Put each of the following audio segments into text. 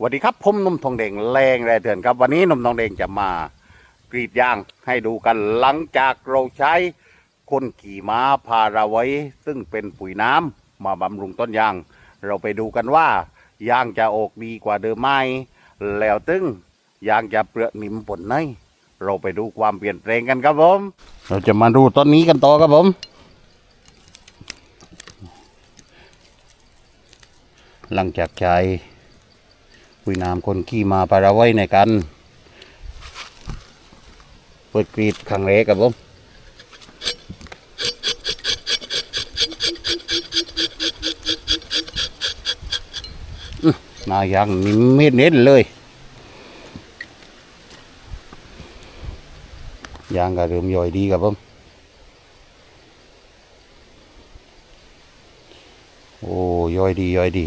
สวัสดีครับผมนุ่มทองเด่งแรงแรเถื่อนครับ วันนี้นุ่มทองเด่งจะมากรีดยางให้ดูกันหลังจากเราใช้คนขี่ม้าพาราไว้ ซึ่งเป็นปุ๋ยน้ำมาบำรุงต้นยาง เราไปดูกันว่ายางจะออกดีกว่าเดิมไหมแล้วตึงยางจะเปลือกหนิมผลไหนเราไปดูความเปลี่ยนแปลงกันครับผม เราจะมาดูต้นนี้กันต่อครับผมหลังจากใช้ ปุ๋ยน้ำคนขี่มาปาราไว้ในกัน เปิดกรีดครั้งแรกครับผมอื้อหนายางนิ่มเม็ดเน็ดเลยยางก็เริ่มย่อยดีครับผมโอ้ย่อยดีย่อยดี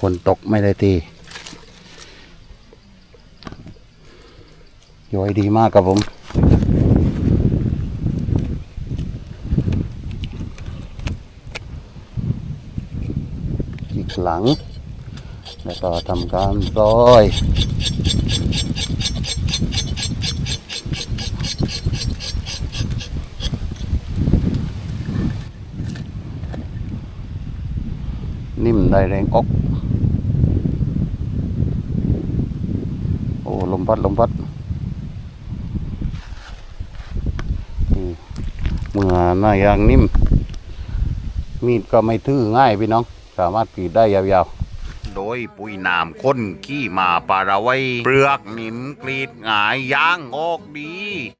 คนตกไม่ได้ตีย้อยดีมากครับผมอีกหลัง แล้วก็ทำการร้อย นิ่มได้แรงอกโอ้ลมพัดลมพัดเมื่อหน้ายางนิ่ม มีดก็ไม่ทื่อง่ายพี่น้อง สามารถกรีดได้ยาวๆ โดยปุ๋ยน้ำข้นขี้มาปาราไว้ เปลือกหนิมกรีดหงายยางออกดี